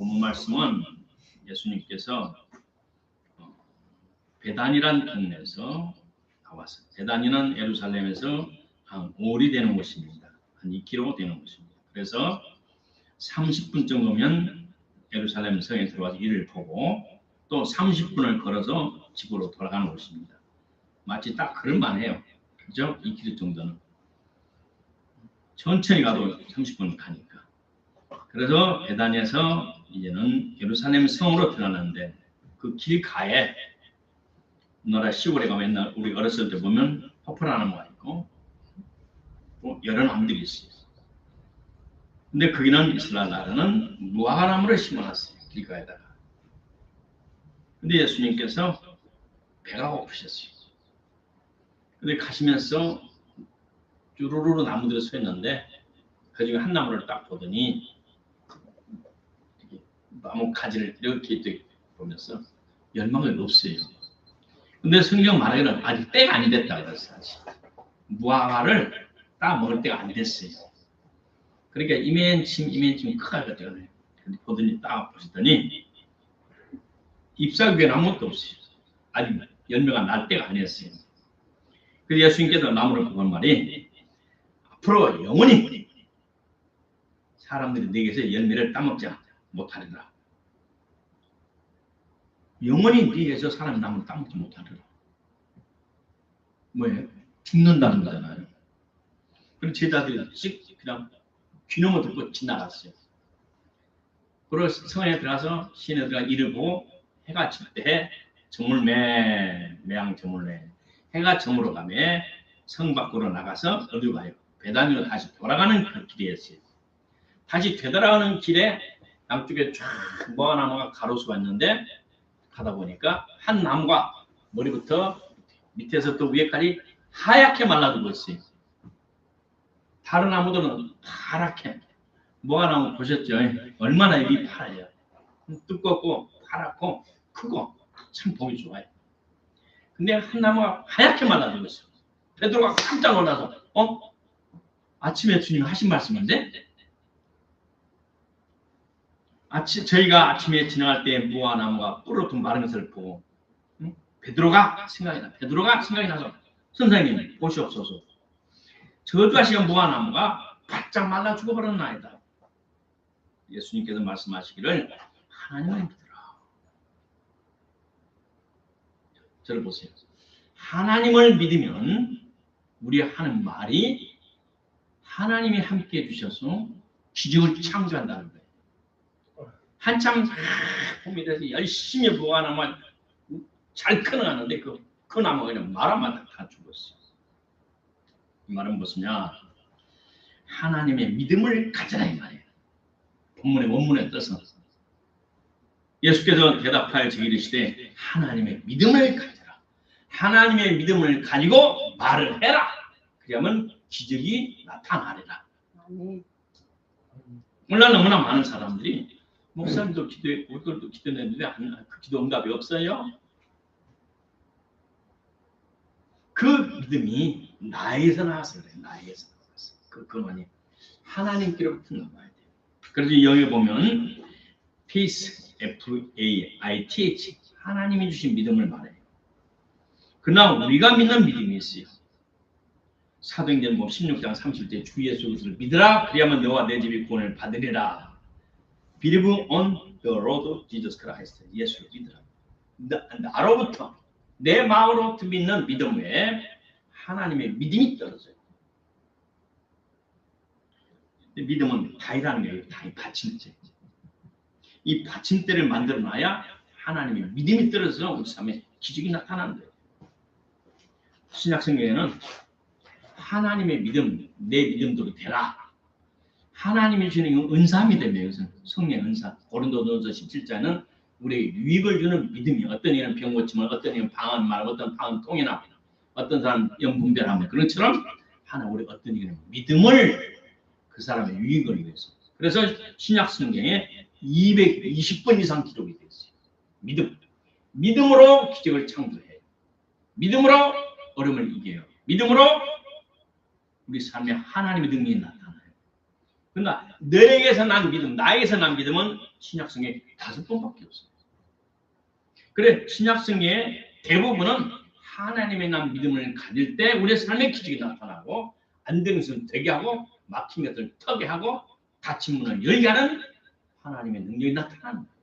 본문 말씀은 예수님께서 어, 베단이란 동네에서 나왔어요. 베단이는 예루살렘에서 한 5리 되는 곳입니다. 한 2km 되는 곳입니다. 그래서 30분 정도면 예루살렘 성에 들어와서 일을 보고 또 30분을 걸어서 집으로 돌아가는 곳입니다. 마치 딱 그럴만 해요. 그죠? 2km 정도는. 천천히 가도 30분 가니까. 그래서 베단에서 이제는 예루살렘 성으로 들어가는데 그 길가에 우리나라 시골에 가면 옛날 우리 어렸을 때 보면 퍼플나무가 있고 또 여러 나무들이 있어요. 근데 거기는 이스라엘 나라는 무화과나무를 심어놨어요. 길가에다가. 근데 예수님께서 배가 고프셨어요. 근데 가시면서 쭈루루루 나무들이 서 있는데 그 중에 한 나무를 딱 보더니 나무 가지를 이렇게 보면서 열망이 없어요. 근데 성경 말하기는 아직 때가 안 됐다 그랬어 아직. 무화과를 따 먹을 때가 안 됐어요. 그러니까 이면침 이면침 크가거든요. 근데 보더니 딱 보시더니 잎사귀 위에 아무것도 없어요. 아직 열매가 날 때가 아니었어요. 그래서 예수님께서 나무를 보고 한 말이 앞으로 영원히 사람들이 내게서 열매를 따먹지 못하리라. 영원히 네에서 사람이 나무를 따먹지 못하리라. 뭐예요? 죽는다는 거잖아요. 그리고 제자들이 씩 그냥 귀놈을 듣고 지나갔어요. 그리고 성에 들어가서 시내 들어가 보고 해가 질 때 저물매 매양 저물매 해가 저물어 가며 성 밖으로 나가서 어디로 가요? 배단위로 다시 돌아가는 그 길이었어요. 다시 되돌아가는 길에 양쪽에 쫙 모아나무가 가로수가 있는데 가다 보니까 한 나무가 머리부터 밑에서 또 위에까지 하얗게 말라들고 있어요. 다른 나무들은 파랗게 모아나무 보셨죠? 얼마나 잎이 파래요. 두껍고 파랗고 크고 참 보기 좋아요. 근데 한 나무가 하얗게 말라들고 있어. 베드로가 깜짝 놀라서 어? 아침에 주님 하신 말씀인데 아침 저희가 아침에 지나갈 때 무화 나무가 뿔로통 마른 것을 보고 응? 베드로가 생각이 나. 베드로가 생각이 나서 선생님 보시옵소서. 저주하시는 무화 나무가 바짝 말라 죽어버렸나이다. 예수님께서 말씀하시기를 하나님을 믿으라. 저를 보세요. 하나님을 믿으면 우리 하는 말이 하나님이 함께 해주셔서 기적을 창조한다는 거예요. 한참 돼서 열심히 보관하면 잘 커나가는데 그, 그 나무가 그냥 말하면 다 죽었어요. 이 말은 무엇이냐? 하나님의 믿음을 가져라 이 말이에요. 본문의 원문에 떠서 예수께서 대답하여 저기르시되 하나님의 믿음을 가져라. 하나님의 믿음을 가지고 말을 해라. 그러면 기적이 나타나리라. 오늘 너무나 많은 사람들이 목사님도 기도해, 우리도 기도했는데 그 기도 응답이 없어요. 그 믿음이 나에서 나와서 그래. 나에서 나와서. 그 그만이 하나님께로부터 나와야 돼. 그래서 여기 보면 peace, F A I T H 하나님이 주신 믿음을 말해요. 그러나 우리가 믿는 믿음이 있어요. 사도행전 뭐 16장 30절 주 예수 그리스도를 믿으라 그리하면 너와 내 집이 구원을 받으리라. Believe on the Lord Jesus Christ. 예수를 믿으라. 나, 나로부터 내 마음으로부터 믿는 믿음 외에 하나님의 믿음이 떨어져요. 믿음은 다이라는 거예요. 다이 받침대. 이 받침대를 만들어 놔야 하나님의 믿음이 떨어져서 우리 삶에 기적이 거예요. 신약성경에는 하나님의 믿음, 내 믿음대로 되라. 하나님이 주는 은사 믿음이에요. 이것은 성령 은사. 고린도전서 17장은 우리에게 유익을 주는 믿음이 어떤 이는 병 고침을 어떤 이는 방언 말 어떤 방언 통이나 어떤 사람 영분별하면 그런 것처럼 하나 우리 어떤 이는 믿음을 그 사람의 유익을 위해서 그래서 신약 성경에 220번 이상 기록이 되어 있어요. 믿음. 믿음으로 기적을 창조해요. 믿음으로 어려움을 이겨요. 믿음으로 우리 삶에 하나님의 능력이 나타나요. 그러나 너에게서 난 믿음, 나에게서 난 믿음은 신약성에 다섯 번밖에 없어요. 그래 신약성의 대부분은 하나님의 난 믿음을 가질 때 우리의 삶의 기적이 나타나고 안 되는 것을 되게 하고 막힌 것을 터게 하고 닫힌 문을 열게 하는 하나님의 능력이 거예요.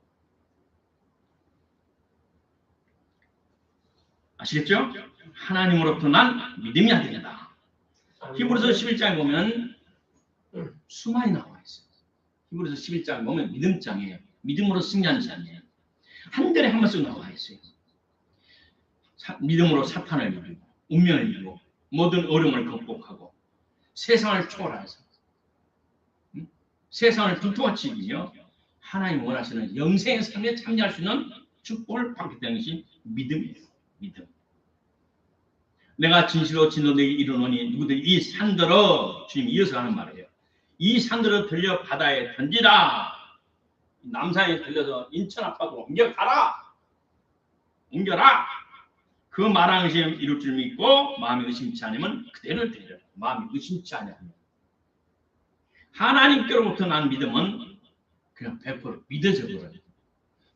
아시겠죠? 하나님으로부터 난 믿음이 안 된다. 히브리서 11장에 보면 수많이 나와 있어요. 히브리서 11장 보면 믿음장이에요. 믿음으로 승리하는 장이에요. 한 절에 한 번씩 나와 있어요. 사- 믿음으로 사탄을 이기고 운명을 이기고 모든 어려움을 극복하고 세상을 초월해서 음? 세상을 불토같이 이기며 하나님 원하시는 영생의 삶에 참여할 수 있는 축복을 받게 되는 것이 믿음이에요. 믿음. 내가 진실로 진로 내게 이르노니 누구들 이 산들어 주님 이어서 하는 말이에요. 이 산들어 들려 바다에 던지라. 남산에 들려서 인천 앞바다로 옮겨가라. 옮겨라. 그 것이 이룰 줄 믿고 마음이 의심치 않으면 그대로 되리라. 마음이 의심치 않으면 하나님께로부터 난 믿음은 그냥 100% 믿어져 버려요.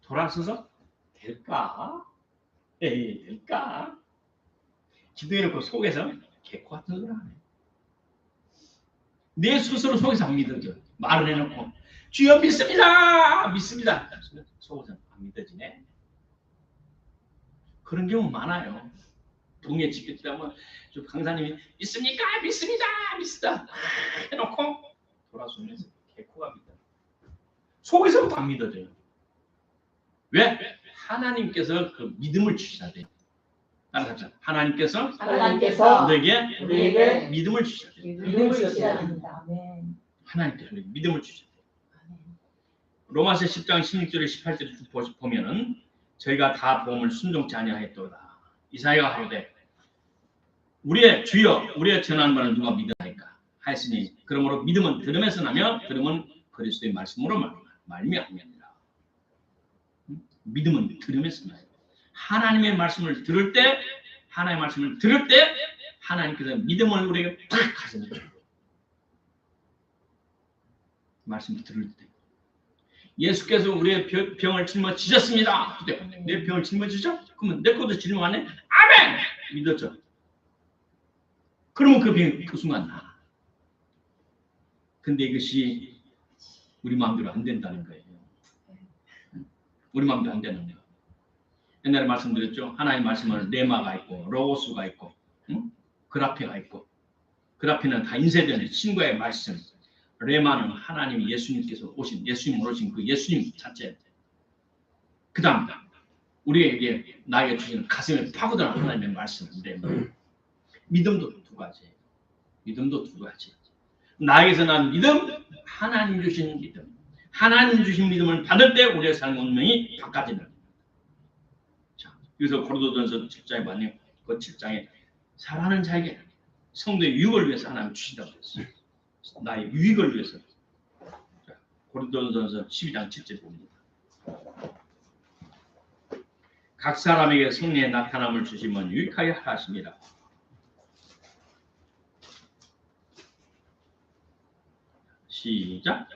돌아서서 될까? 에이 될까? 기도해놓고 속에서 개코 같은 소리 하네. 내 스스로 속에서 안 믿어져. 말을 해놓고 주여 믿습니다. 믿습니다. 속에서 안 믿어지네. 그런 경우 많아요. 집회 때 하면 저 강사님이 믿습니까? 믿습니다. 믿습니다. 해놓고 돌아서면서 개코가 믿어. 속에서부터 안 믿어져요. 왜? 하나님께서 그 믿음을 주셔야 돼요. 따라서 하나님께서 하나님께서 너에게 우리에게 믿음을 주셔야 돼요. 믿음을 주셔야 합니다. 아멘. 하나님께서 우리에게 믿음을 주셔야 돼요. 로마서 10장 16절에 18절에 쭉 보- 보면은 저희가 다 보험을 순종치 아니하였도다. 이사야가 하로되 우리의 주여 우리의 전하는 말을 누가 믿으나이까 하였으니 그러므로 믿음은 들음에서 나며 들음은 그리스도의 말씀으로 말- 말미암느니라. 믿음은 들음에서 나요. 하나님의 말씀을 들을 때 하나님의 말씀을 들을 때 하나님께서 믿음을 우리에게 탁 가져다 줘요. 말씀 들을 때. 예수께서 우리의 병- 병을 짊어지셨습니다. 내 병을 짊어지죠? 그러면 내 것도 짊어 안 해? 아멘! 믿었죠? 그러면 그 병이 그 순간 나. 근데 이것이 우리 마음대로 안 된다는 거예요. 우리 마음대로 안 되는 거예요. 옛날에 말씀드렸죠? 하나님 말씀은 레마가 있고 로고스가 있고 응? 그라페가 있고 그라페는 다 인쇄되는 신과의 말씀 레마는 하나님 예수님께서 오신 예수님 오신 그 예수님 자체. 그 다음 우리에게 나에게 주시는 가슴에 파고드는 하나님의 말씀인데 믿음도 두 가지. 믿음도 두 가지. 나에게서 난 믿음, 하나님 주신 믿음. 하나님 주신 믿음을 받을 때 우리의 삶 운명이 바꿔지는. 자, 여기서 고린도전서 7장에 봤네요. 그 7장에 사랑하는 자에게 성도의 유익을 위해서 하나님 주신다고 했어요. 나의 유익을 위해서. 자, 고린도전서 12장 7절 봅니다. 각 사람에게 성령의 나타남을 주시면 유익하게 하십니다. 시작.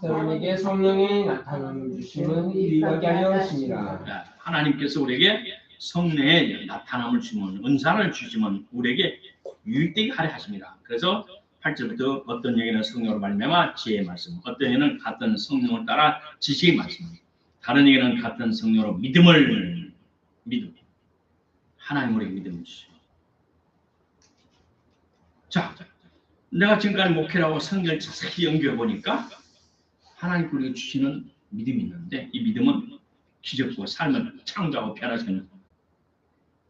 사람에게 성령의 나타남을 주심은 유익하게 하십니다. 자, 하나님께서 우리에게 성령의 나타남을 주시면 은사를 주시면 우리에게 유익되게 하려 하십니다. 그래서 8절부터 어떤 영에는 성령으로 말미암아 지혜의 말씀, 어떤 영에는 같은 성령을 따라 지식의 말씀, 다른 영에는 같은 성령으로 믿음을 믿음. 하나님 우리에게 믿음을 주시고. 자, 내가 지금까지 목회라고 성경을 자세히 연구해 보니까 하나님 우리에게 주시는 믿음이 있는데 이 믿음은 기적과 삶을 창조하고 변화시키는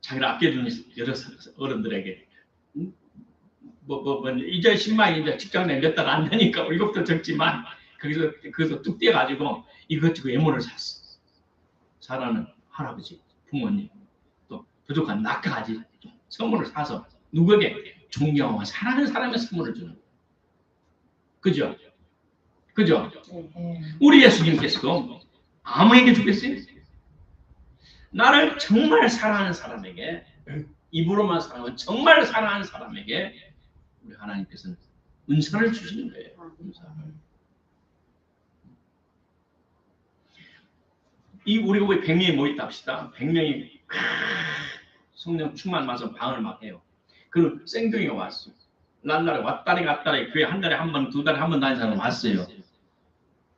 자기를 아껴주는 여러 어른들에게 음? 뭐, 뭐, 뭐 이제 10만 이제 직장 달안 되니까 월급도 적지만 거기서 거기서 뚝 떼가지고 이것저것 애모를 샀어. 사라는 할아버지, 부모님 또 부족한 낙가지 선물을 사서 누구에게 존경하고 사랑하는 사람의 선물을 주는 거예요. 그죠? 그죠? 네. 우리 예수님께서도 아무에게 주겠어요? 나를 정말 사랑하는 사람에게 입으로만 사랑하고 정말 사랑하는 사람에게 우리 하나님께서는 은사를 주시는 거예요. 은사를. 이 우리가 왜 100명이 모였다 합시다. 100명이 성령 충만 맞아 방을 막 해요. 그리고 생병이 왔어. 날날에 왔다리 갔다리 교회 한 달에 한 번, 두 달에 한 번 다니는 사람 왔어요.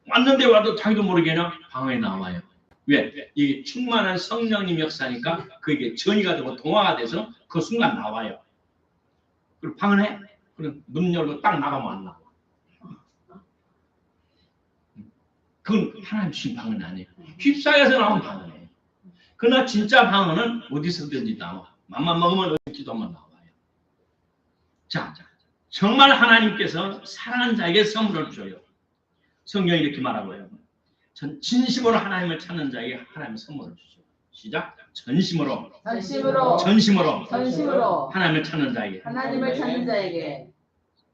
왔는데 와도 자기도 모르게 그냥 방에 나와요. 왜? 이게 충만한 성령님 역사니까 그게 전이가 되고 동화가 돼서 그 순간 나와요. 그리고 방을 해. 그럼 문 열고 딱 나가면 안 나와. 그건 하나님 주신 방은 아니에요. 휩싸여서 나온 해. 그러나 진짜 방언은 어디서든지 나와. 맘만 먹으면 어디도 한번 나와요. 자, 정말 하나님께서 사랑하는 자에게 선물을 줘요. 성경이 이렇게 말하고요. 전 진심으로 하나님을 찾는 자에게 하나님의 선물을 주죠. 시작. 전심으로, 전심으로 전심으로 전심으로 하나님을 찾는 자에게 하나님을 찾는 자에게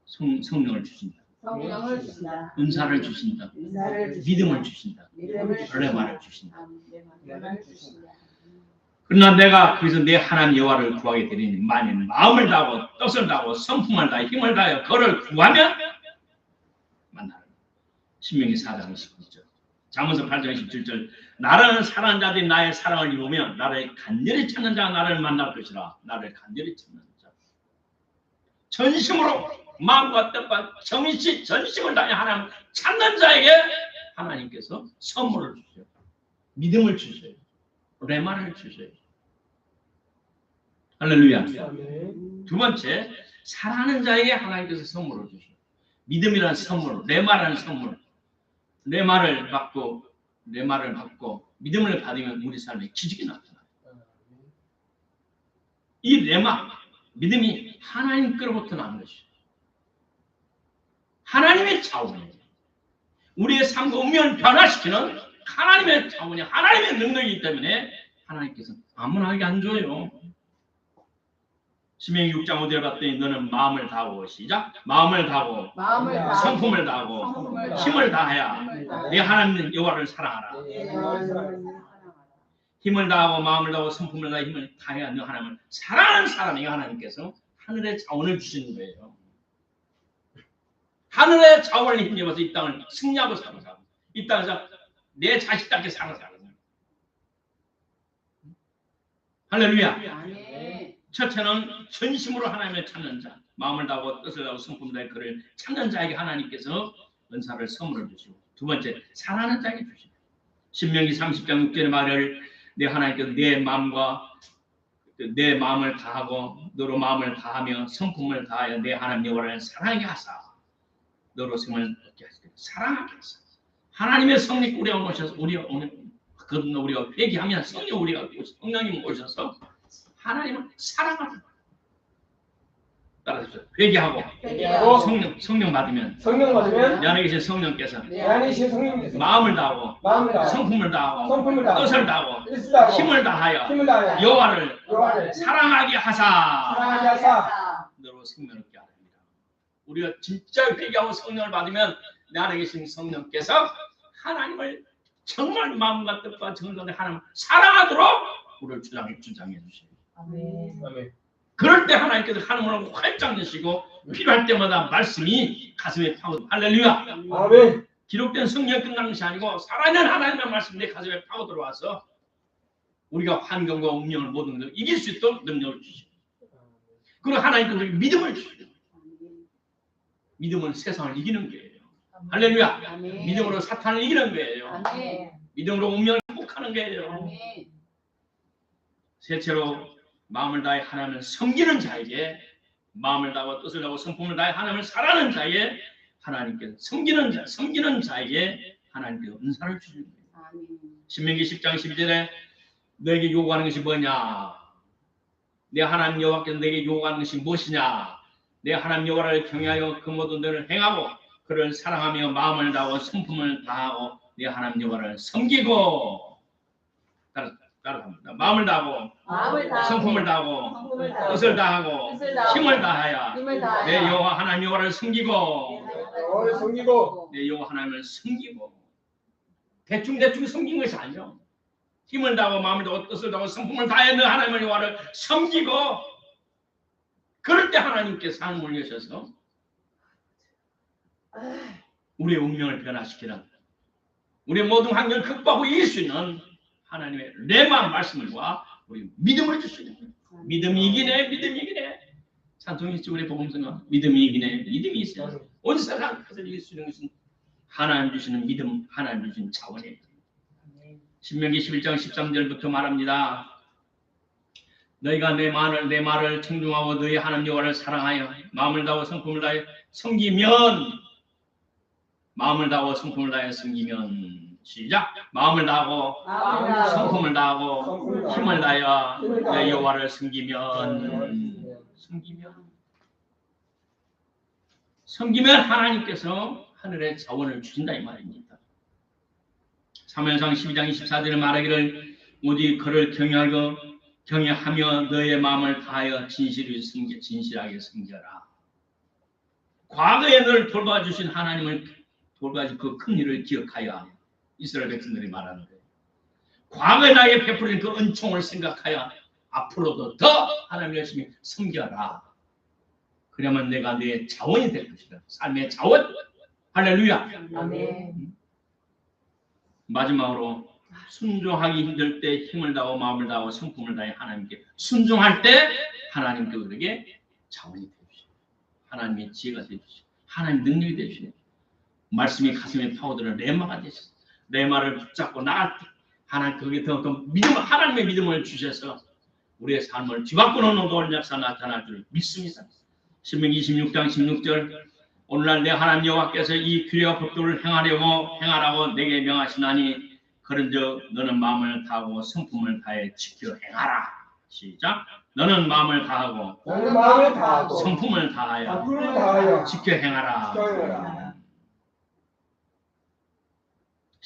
성, 성령을 주신다. 성령을 주신다. 은사를 주신다. 은사를 주신다. 믿음을 주신다. 믿음을 주신다. 주신다. 레마를 주신다. 그러나 내가 거기서 내 하나님 여호와를 구하게 되리니 만일 마음을 다하고 뜻을 다하고 성품을 다해 힘을 다하여 그를 구하면 만나는 신명기 4장 19절 잠언서 8장 17절 나를 사랑하는 자들이 나의 사랑을 이루면 나를 간절히 찾는 자가 나를 만날 것이라 나를 간절히 찾는 자 전심으로 마음과 뜻과 정신 전심을 다해 하나님 찾는 자에게 하나님께서 선물을 주셔요 믿음을 주셔요 레마를 주셔요 할렐루야. 두 번째, 사랑하는 자에게 하나님께서 선물을 주셔. 믿음이라는 선물, 레마라는 선물. 레마를 받고 레마를 받고 믿음을 받으면 우리 삶에 기적이 나타나요. 이 레마, 믿음이 하나님 께로부터 나는 것이죠. 하나님의 자원이에요. 우리의 삶과 운명을 변화시키는 하나님의 자원이 하나님의 능력이기 때문에 하나님께서 아무나에게 안 줘요. 신명기 6장 5절에 봤더니 너는 마음을 다하고 시작 마음을 다하고 마음을 성품을 다하고 힘을 다하여 내 하나님 여호와를 사랑하라 네. 내 하나님을 사랑하라. 힘을 다하고 마음을 다하고 성품을 다하여 힘을 다하여 너 하나님을 사랑하는 사람이 하나님께서 하늘의 자원을 주시는 거예요 하늘의 자원을 힘입어서 이 땅을 승리하고 사는 사람 이 땅에서 내 자식답게 사는 사람 할렐루야. 첫째는 전심으로 하나님을 찾는 자, 마음을 다하고 뜻을 다하고 성품을 다해 그를 찾는 자에게 하나님께서 은사를 선물을 주시고 두 번째 사랑하는 자에게 주시고 신명기 30장 6절의 말을 내 하나님께서 내 마음과 내 마음을 다하고 너로 마음을 다하며 성품을 다하여 내 하나님 여호와를 사랑하게 하사. 너로 생을 얻게 하시되 사랑하게 하사. 하나님의 성령 우리가 오셔서 우리가 오늘 그 우리가 회개하면 성령 우리가 성령님 오셔서 하나님을 사랑하는 따라서 회개하고 회개하고 성령 성령 받으면 성령 받으면 내 안에 계신 성령께서 내 안에 계신 성령께서 마음을 다하고 마음을 다하고 성품을 다하고 성품을 다하고 뜻을 다하고 뜻을 다하고 힘을 다하여 힘을 다하여 여호와를 여호와를 사랑하게 하사 사랑하게 하사 너로 생명 얻게 하리라. 우리가 진짜 회개하고 성령을 받으면 내 안에 계신 성령께서 하나님을 정말 마음과 뜻과 정성을 하나님 사랑하도록 우리를 주장해 주장해 주시고 아멘. 아멘. 그럴 때 하나님께서 하늘문을 활짝 여시고 필요할 때마다 말씀이 가슴에 파고 할렐루야 아멘. 기록된 성경 끝난 것이 아니고 살아있는 하나님의 말씀 내 가슴에 파고 들어와서 우리가 환경과 운명을 모든 것을 이길 수 있도록 능력을 주시고 그리고 하나님께서 믿음을 주시고 믿음은 세상을 이기는 거예요 할렐루야 아멘. 믿음으로 사탄을 이기는 거예요 아멘. 믿음으로 운명을 극복하는 거예요 아멘. 셋째로 마음을 다해 하나님을 섬기는 자에게 마음을 다하고 뜻을 다하고 성품을 다해 하나님을 사랑하는 자에게 하나님께서 섬기는 자, 섬기는 자에게 하나님께서 은사를 주시는 거예요. 신명기 10장 12절에 너에게 요구하는 것이 뭐냐? 내 하나님 여호와께서 내게 요구하는 것이 무엇이냐? 내 하나님 여호와를 경외하여 그 모든 일을 행하고 그를 사랑하며 마음을 다하고 성품을 다하고 내 하나님 여호와를 섬기고 따라 따라합니다. 마음을 다하고 마음을 다하고 성품을 다하고 성품을 다하고 뜻을 다하고 뜻을 다하고 힘을 다하여 힘을 다하여 내 여호와 하나님 여호와를 섬기고 여호와를 섬기고 내 여호와 하나님을 섬기고 대충 대충 섬긴 것이 아니요. 힘을 다하고 마음을 다하고 뜻을 다하고 성품을 다해 너 하나님의 여호와를 섬기고 그럴 때 하나님께서 하늘을 여셔서 우리의 운명을 변화시키는 우리의 모든 환경을 극복하고 이길 수 있는 하나님의 레마 말씀과 우리 믿음을 주시는. 믿음이 이기네, 믿음이 이기네. 우리 복음성가 믿음이 이기네, 믿음이 있어요. 온 세상 가서 이길 수 있는 것은 하나님 주시는 믿음, 하나님 주시는 자원이에요. 신명기 11장 13절부터 말합니다. 너희가 내 말을 내 말을 청중하고 너희 하나님 여호와를 사랑하여 마음을 다하고 성품을 다해 섬기면 마음을 다하고 성품을 다해 섬기면 시작 마음을 다하고 성품을 다하고 힘을 다하여 내 여호와를 섬기면 섬기면 섬기면 하나님께서 하늘의 자원을 주신다 이 말입니다. 사무엘상 12장 24절에 말하기를 오직 그를 경외하고 경외하며 너의 마음을 다하여 진실을 섬겨 진실하게 섬겨라. 과거에 너를 돌봐주신 하나님을 돌봐준 그큰 일을 기억하여 이스라엘 백성들이 말하는 거예요. 과거에 나에게 베풀린 그 은총을 생각하여 앞으로도 더 하나님 열심히 섬겨라. 그러면 내가 내 자원이 될 것이다. 삶의 자원. 할렐루야. 아멘. 마지막으로 순종하기 힘들 때 힘을 다하고 마음을 다하고 성품을 다해 하나님께 순종할 때 하나님께 우리에게 자원이 되주시고 하나님의 지혜가 되주시고 하나님 능력이 되주시고 말씀이 가슴에 파고드는 레마가 되시고 레마를 붙잡고 나갈 때 하나님 거기에 더, 더 믿음 하나님의 믿음을 주셔서 우리의 삶을 뒤바꾸는 놀라운 역사 나타날 줄 믿습니다. 신명기 26장 16절 오늘날 내 하나님 여호와께서 이 규례와 법도를 행하려고 행하라고 내게 명하시나니 그런즉 너는 마음을 다하고 성품을 다해 지켜 행하라. 시작. 너는 마음을 다하고 나는 마음을 다하고 성품을 다하여 성품을 다하여 지켜 행하라. 지켜 행하라.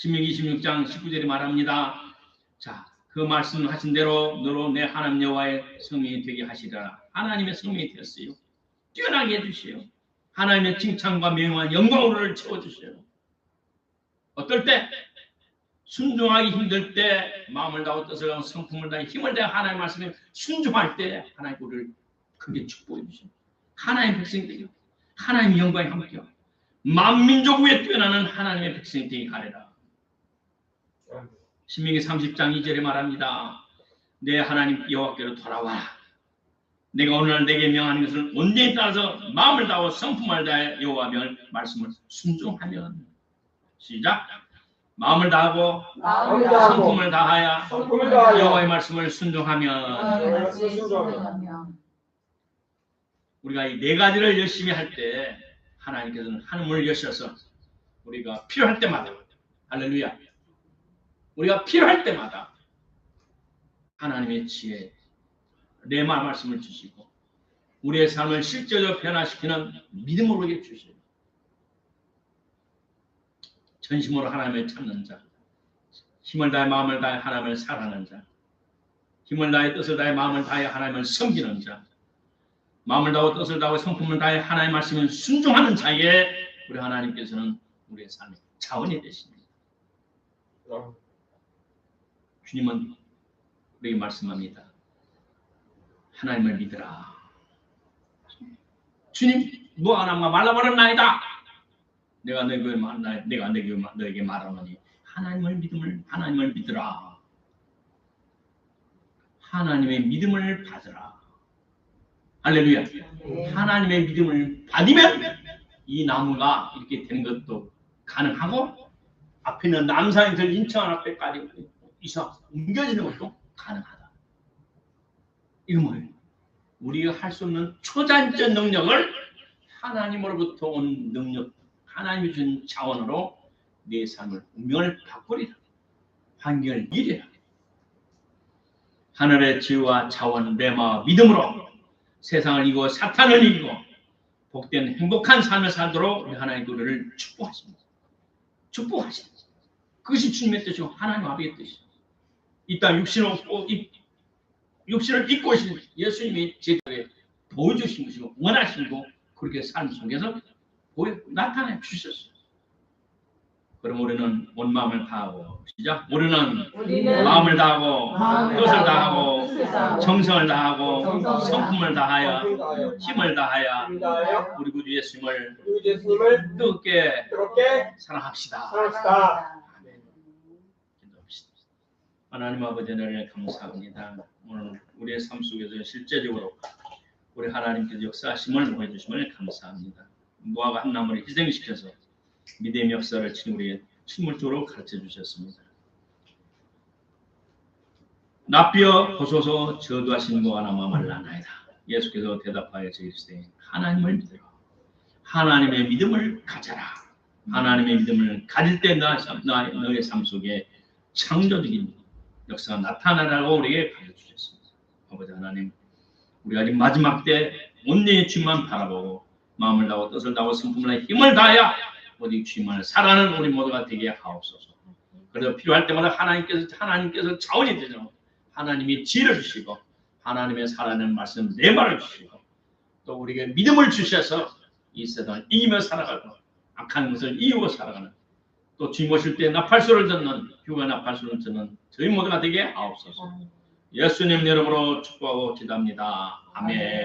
신명기 26장 19절이 말합니다. 자, 그 말씀하신 대로 너로 내 하나님 여호와의 성민이 되게 하시라. 하나님의 성민이 되었어요. 뛰어나게 해주시오. 하나님의 칭찬과 명예와 영광으로를 채워주시오. 어떨 때 순종하기 힘들 때 마음을 다하고 뜻을 다하고 성품을 다해 힘을 다해 하나님 말씀에 순종할 때 하나님 우리를 크게 축복해 주시오. 하나님 백성들이 하나님 영광에 함께요. 만민족 위에 뛰어나는 하나님의 되게 가래라. 신명기 30장 2절에 말합니다. 내 하나님 여호와께로 돌아와라. 내가 오늘 내게 명하는 것을 온전히 따라서 마음을 다하고 성품을 다해 여호와 명 말씀을 순종하면. 시작. 마음을 다하고 마음을 성품을 다하여 여호와의 말씀을 순종하면. 우리가 이 네 가지를 열심히 할 때 하나님께서는 하늘을 여셔서 우리가 필요할 때마다 할렐루야 우리가 필요할 때마다 하나님의 지혜 내말 말씀을 주시고 우리의 삶을 실제로 변화시키는 믿음으로 주시고 전심으로 하나님을 찾는 자 힘을 다해 마음을 다해 하나님을 사랑하는 자 힘을 다해 뜻을 다해 마음을 다해 하나님을 섬기는 자 마음을 다하고 뜻을 다하고 성품을 다해 하나님의 말씀을 순종하는 자에게 우리 하나님께서는 우리의 삶의 자원이 되십니다. 주님은 우리에게 말씀합니다. 하나님을 믿으라. 주님, 뭐 하나만 말라버렸나이다. 내가 너에게 말, 내가 너에게, 너에게 말하노니 하나님을 믿음을 하나님을 믿으라. 하나님의 믿음을 받으라. 할렐루야. 네. 하나님의 믿음을 받으면 이 나무가 이렇게 되는 것도 가능하고 앞에 있는 남산에서 인천 앞에까지 이사 옮겨지는 것도 가능하다. 이거 뭐예요? 우리가 할 수 없는 초단적 능력을 하나님으로부터 온 능력, 하나님이 준 자원으로 내 삶을 운명을 바꾸리라. 환경을 이리라. 하늘의 지혜와 자원, 레마, 믿음으로 세상을 이기고 사탄을 이기고 복된 행복한 삶을 살도록 우리 하나님 우리를 축복하십니다. 축복하십니다. 그것이 주님의 뜻이고 하나님 아버지의 뜻이죠. 이 땅 육신을 이 육신을 입고 오신 예수님이 제자에 보여주신 것이고 원하시고 그렇게 삶 속에서 보여 나타내 주셨어요. 그럼 우리는 온 마음을 다하고 시작. 우리는 우리는 마음을 다하고 마음을 뜻을 다하고 정성을 다하고 정성을 성품을 다하여 힘을 다하여 우리 구주 예수님을 뜨겁게 그렇게 사랑합시다. 사랑합시다. 하나님 아버지 하나님 감사합니다. 오늘 우리의 삶 속에서 실제적으로 우리 하나님께서 역사하심을 보여주심을 감사합니다. 무화과 한 나무를 희생시켜서 믿음의 역사를 지금 우리의 침물적으로 가르쳐 주셨습니다. 납비어 보소서 저주하신 무화 나무 말라나이다. 예수께서 대답하여 저이르시되 하나님을 믿으라. 하나님의 믿음을 가져라. 하나님의 믿음을 가질 때 너의 삶 속에 창조적인 역사가 나타나라고 우리에게 가르쳐 주셨습니다. 아버지 하나님, 우리 아직 마지막 때 온전히 주만 바라보고 마음을 다하고 뜻을 다하고 성품을 다해 힘을 다하여 어디 주님을 살아는 우리 모두가 되게 하옵소서. 그래서 필요할 때마다 하나님께서 하나님께서 자원이 되죠. 하나님이 지혜를 주시고 하나님의 살아내는 말씀 내 말을 주시고 또 우리에게 믿음을 주셔서 이 세상을 이기며 살아가고 악한 것을 이기고 살아가는 또 오실 때 나팔소를 듣는 휴가 나팔소를 듣는 저희 모두가 되게 하옵소서. 예수님 이름으로 축복하고 기도합니다. 아멘.